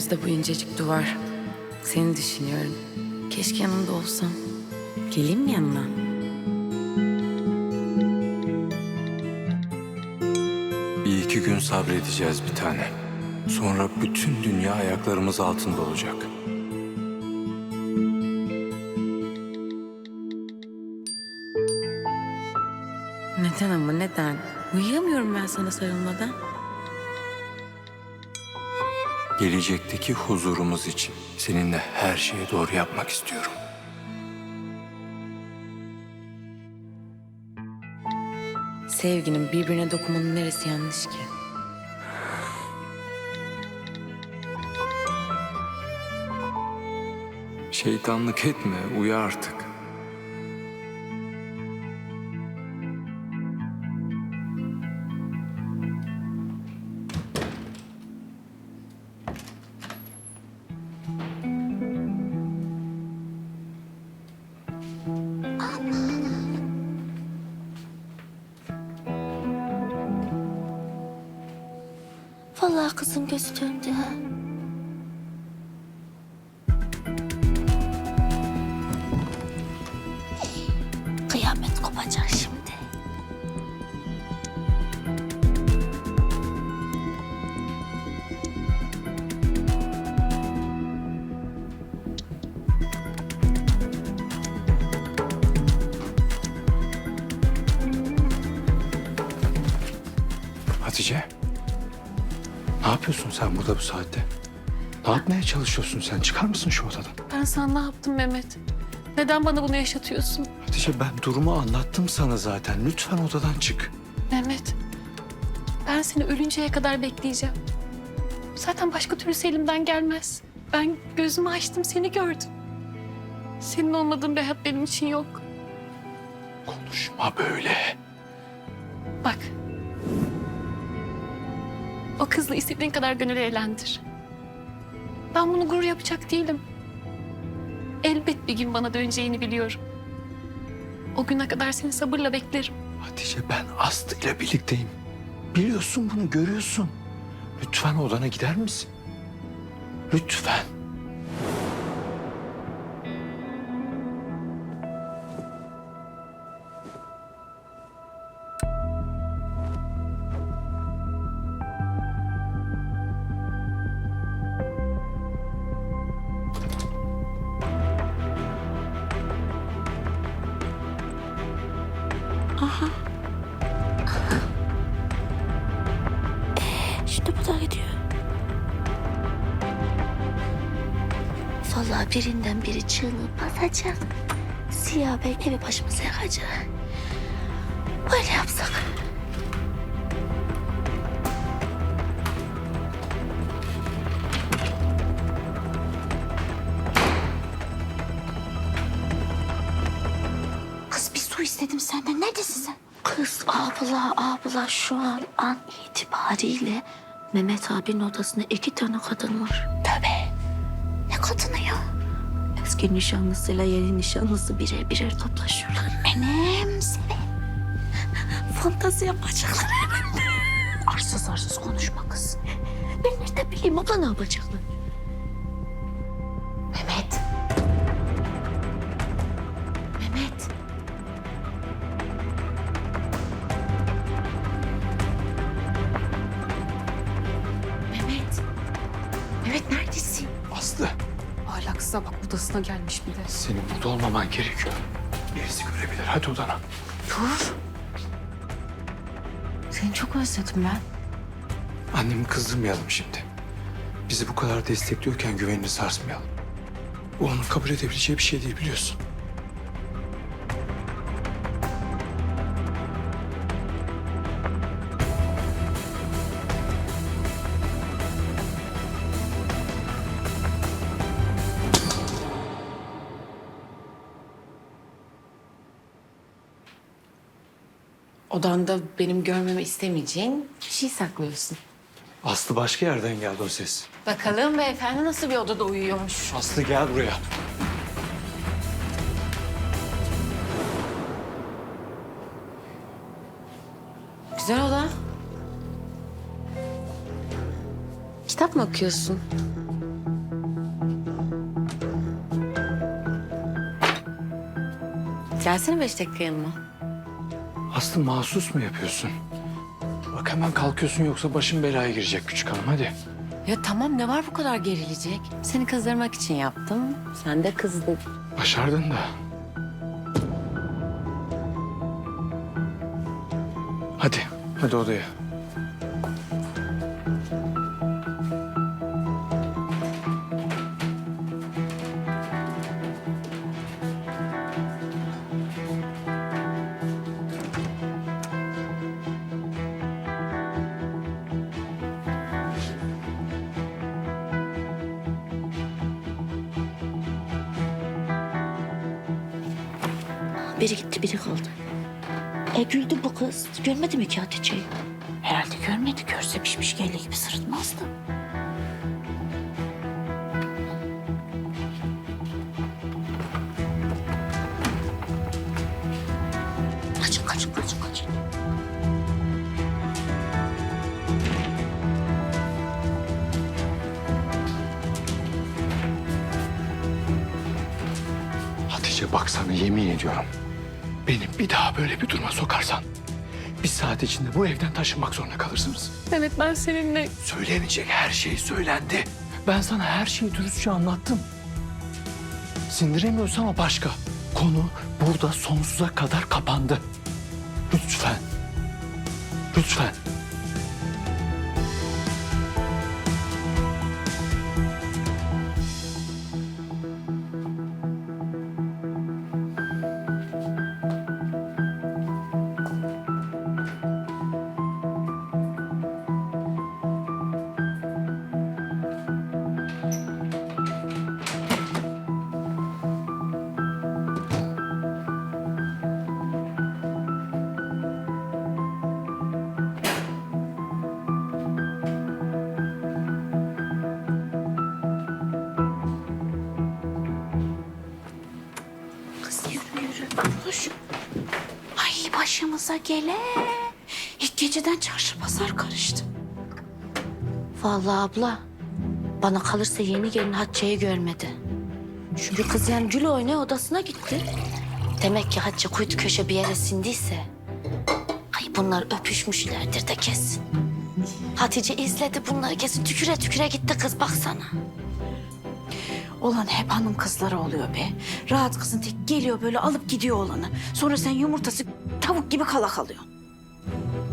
Aramızda bu incecik duvar. Seni düşünüyorum. Keşke yanında olsam. Geleyim mi yanına? Bir iki gün sabredeceğiz bir tane. Sonra bütün dünya ayaklarımız altında olacak. Neden ama neden? Uyuyamıyorum ben sana sarılmadan. Gelecekteki huzurumuz için seninle her şeyi doğru yapmak istiyorum. Sevginin birbirine dokunmanın neresi yanlış ki? Şeytanlık etme, uyu artık. Vallahi kızım gözü döndü. Hatice. Ne yapıyorsun sen burada bu saatte? Ne yapmaya çalışıyorsun sen? Çıkar mısın şu odadan? Ben sana ne yaptım Mehmet? Neden bana bunu yaşatıyorsun? Hatice ben durumu anlattım sana zaten. Lütfen odadan çık. Mehmet, ben seni ölünceye kadar bekleyeceğim. Zaten başka türlüsü elimden gelmez. Ben gözümü açtım, seni gördüm. Senin olmadığın bir hayat benim için yok. Konuşma böyle. Bak. O kızla istediğin kadar gönül eğlendir. Ben bunu gurur yapacak değilim. Elbet bir gün bana döneceğini biliyorum. O güne kadar seni sabırla beklerim. Hatice ben Aslı ile birlikteyim. Biliyorsun bunu görüyorsun. Lütfen odana gider misin? Lütfen. Birinden biri çığlığı basacak. Siyah Bey evi başımıza yakacak. Böyle yapsak. Kız bir su istedim senden. Neredesin sen? Kız abla abla şu an an itibariyle Mehmet abinin odasında iki tane kadın var. Tövbe. Ne kadını ya? Eski nişanlısıyla yeni nişanlısı birer birer toplaşıyorlar. Enem seni. Fantazi yapacaklar herhalde. Arsız arsız konuşma kız. Ben nereden bileyim abla ne yapacaklar? Odasına gelmiş bir de. senin burada olmaman gerekiyor. Birisi görebilir. Hadi odana. Dur. Seni çok özledim ben. Annemi kızdırmayalım şimdi. Bizi bu kadar destekliyorken güvenini sarsmayalım. Bu onun kabul edebileceği bir şey değil biliyorsun. Odanda benim görmemi istemeyeceğin bir şey saklıyorsun. Aslı başka yerden geldi o ses. Bakalım beyefendi nasıl bir odada uyuyormuş. Aslı gel buraya. Güzel oda. Kitap mı okuyorsun? Gelsene beş dakika yanıma. Aslı mahsus mu yapıyorsun? Bak hemen kalkıyorsun yoksa başın belaya girecek küçük hanım hadi. Ya tamam ne var bu kadar gerilecek? Seni kızdırmak için yaptım. Sen de kızdın. Başardın da. Hadi, hadi odaya. Biri gitti biri kaldı. E güldü bu kız. Görmedi mi ki Hatice'yi? Herhalde görmedi. Görse pişmiş kelle gibi sırıtmazdı. Kaçın kaçın kaçın kaçın. Hatice bak sana yemin ediyorum. Beni bir daha böyle bir duruma sokarsan... ...bir saat içinde bu evden taşınmak zorunda kalırsınız. Mehmet ben seninle Söylenecek her şey söylendi. Ben sana her şeyi dürüstçe anlattım. Sindiremiyorsun ama başka. Konu burada sonsuza kadar kapandı. Lütfen. Lütfen. Koş. Ay başımıza gele. İlk geceden çarşı pazar karıştı. Vallahi abla. Bana kalırsa yeni gelin Hatice'yi görmedi. Çünkü kız yani gül oynaya odasına gitti. Demek ki Hatice kuytu köşe bir yere sindiyse. Ay bunlar öpüşmüşlerdir de kesin. Hatice izledi bunları kesin tüküre tüküre gitti kız baksana. Olan hep hanım kızları oluyor be. Rahat kızın tek geliyor böyle alıp gidiyor olanı. Sonra sen yumurtası tavuk gibi kala kalıyorsun.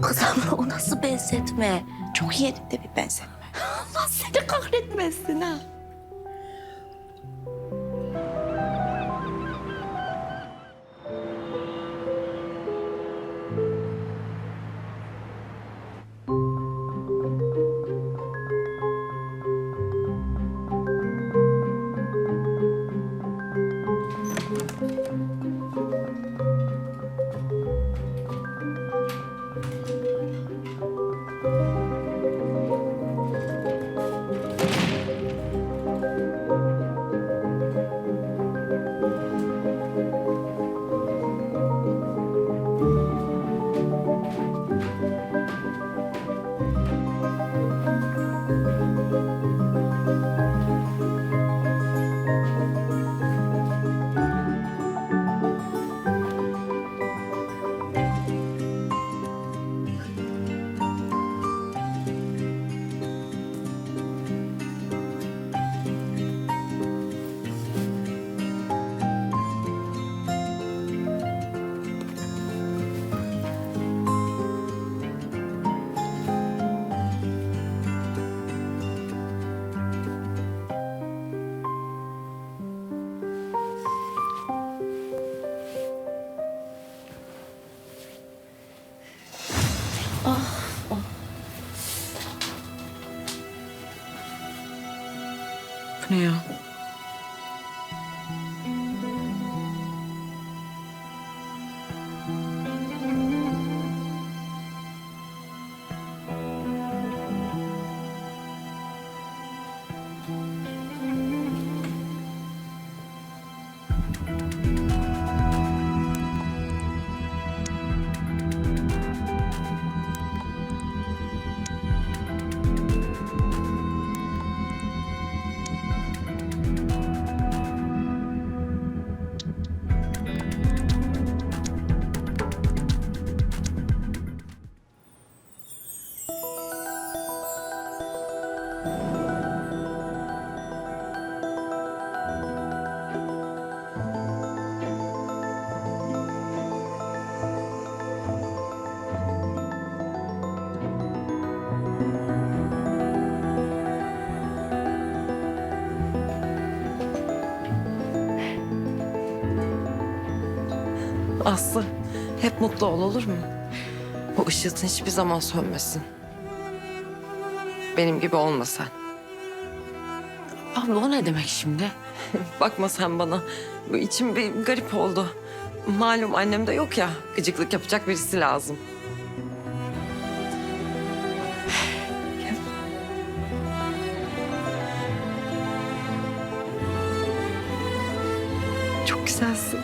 Kız abla o nasıl benzetme? Çok yerinde bir benzetme. Allah seni kahretmesin ha. Aslı hep mutlu ol olur mu? Bu ışıltın hiçbir zaman sönmesin. Benim gibi olma sen. Abla o ne demek şimdi? Bakma sen bana. Bu içim bir garip oldu. Malum annem de yok ya. Gıcıklık yapacak birisi lazım. Çok güzelsin.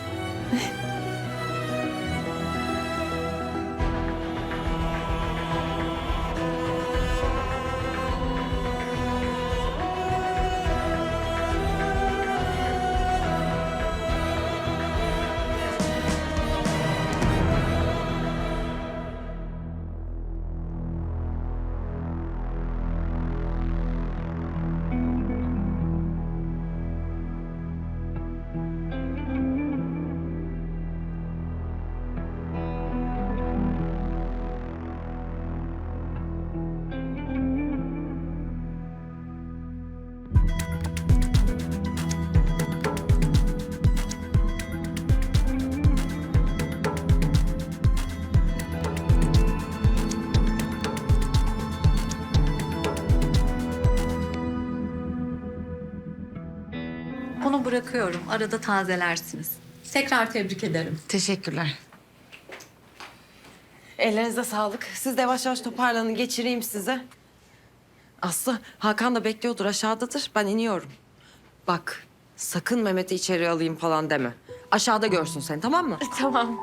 Bunu bırakıyorum. Arada tazelersiniz. Tekrar tebrik ederim. Teşekkürler. Ellerinize sağlık. Siz de yavaş yavaş toparlanın. Geçireyim size. Aslı, Hakan da bekliyordur. Aşağıdadır. Ben iniyorum. Bak, sakın Mehmet'i içeri alayım falan deme. Aşağıda görsün seni, tamam mı? Tamam.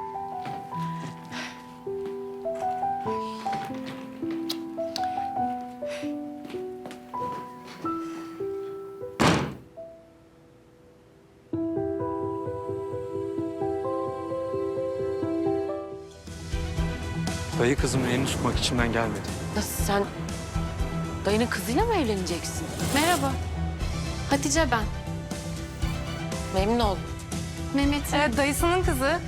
Dayı kızımın elini tutmak içimden gelmedi. Nasıl sen dayının kızıyla mı evleneceksin? Merhaba. Hatice ben. Memnun oldum. Mehmet. Evet dayısının kızı.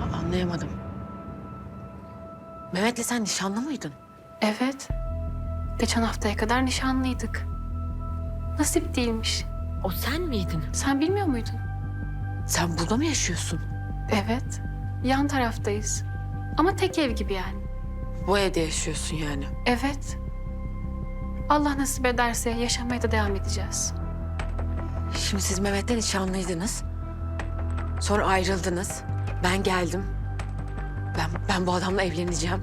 Aa, Anlayamadım. Mehmet'le sen nişanlı mıydın? Evet. Geçen haftaya kadar nişanlıydık. Nasip değilmiş. O sen miydin? Sen bilmiyor muydun? Sen burada mı yaşıyorsun? Evet. Yan taraftayız. Ama tek ev gibi yani. Bu evde yaşıyorsun yani. Evet. Allah nasip ederse yaşamaya da devam edeceğiz. Şimdi siz Mehmet'le nişanlıydınız. Sonra ayrıldınız. Ben geldim. Ben, ben bu adamla evleneceğim.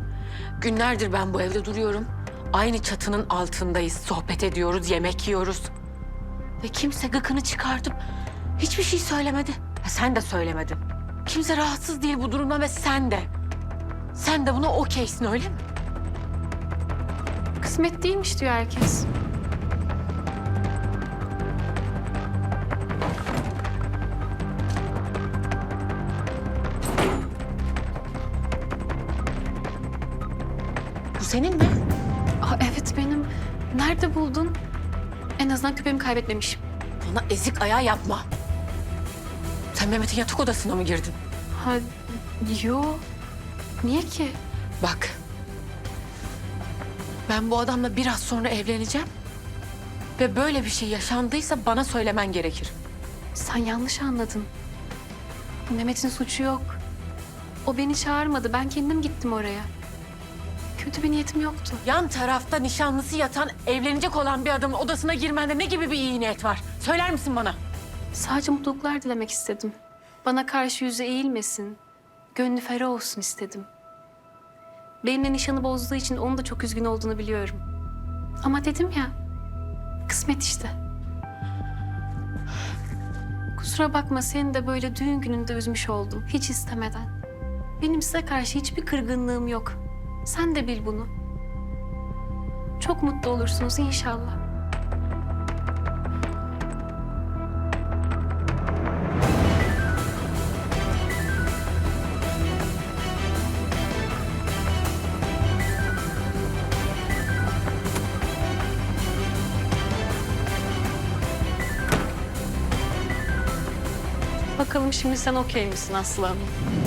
Günlerdir ben bu evde duruyorum. Aynı çatının altındayız. Sohbet ediyoruz, yemek yiyoruz. Ve kimse gıkını çıkartıp hiçbir şey söylemedi. Ha, sen de söylemedin. Kimse rahatsız değil bu durumdan ve sen de. Sen de buna okeysin öyle mi? Kısmet değilmiş diyor herkes. Bu senin mi? Aa, evet benim. Nerede buldun? En azından köpeğimi kaybetmemişim. Bana ezik ayağı yapma. Sen Mehmet'in yatak odasına mı girdin? Ha, yo. Niye ki? Bak. Ben bu adamla biraz sonra evleneceğim. Ve böyle bir şey yaşandıysa bana söylemen gerekir. Sen yanlış anladın. Mehmet'in suçu yok. O beni çağırmadı. Ben kendim gittim oraya. Kötü bir niyetim yoktu. Yan tarafta nişanlısı yatan, evlenecek olan bir adamın odasına girmende ne gibi bir iyi niyet var? Söyler misin bana? Sadece mutluluklar dilemek istedim. Bana karşı yüzü eğilmesin. Gönlü ferah olsun istedim. Benimle nişanı bozduğu için onun da çok üzgün olduğunu biliyorum. Ama dedim ya, kısmet işte. Kusura bakma seni de böyle düğün gününde üzmüş oldum. Hiç istemeden. Benim size karşı hiçbir kırgınlığım yok. Sen de bil bunu. Çok mutlu olursunuz inşallah. Bakalım şimdi sen okey misin Aslı Hanım?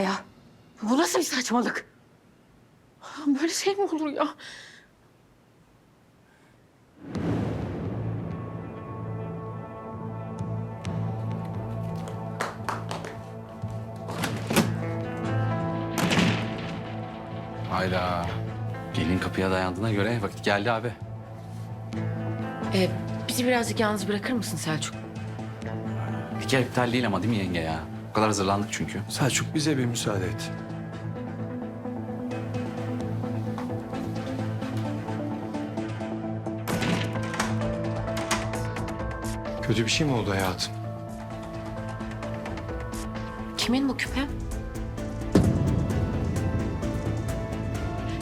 Ya? Bu nasıl bir saçmalık? Böyle şey mi olur ya? Hayda. Gelin kapıya dayandığına göre vakit geldi abi. Ee, bizi birazcık yalnız bırakır mısın Selçuk? Bir kere iptal değil ama değil mi yenge ya? O kadar hazırlandık çünkü. Selçuk bize bir müsaade et. Kötü bir şey mi oldu hayatım? Kimin bu küpe?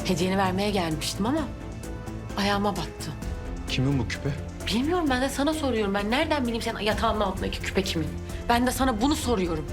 Hediyeni vermeye gelmiştim ama ayağıma battı. Kimin bu küpe? Bilmiyorum ben de sana soruyorum. Ben nereden bileyim senin yatağının altındaki küpe kimin? Ben de sana bunu soruyorum.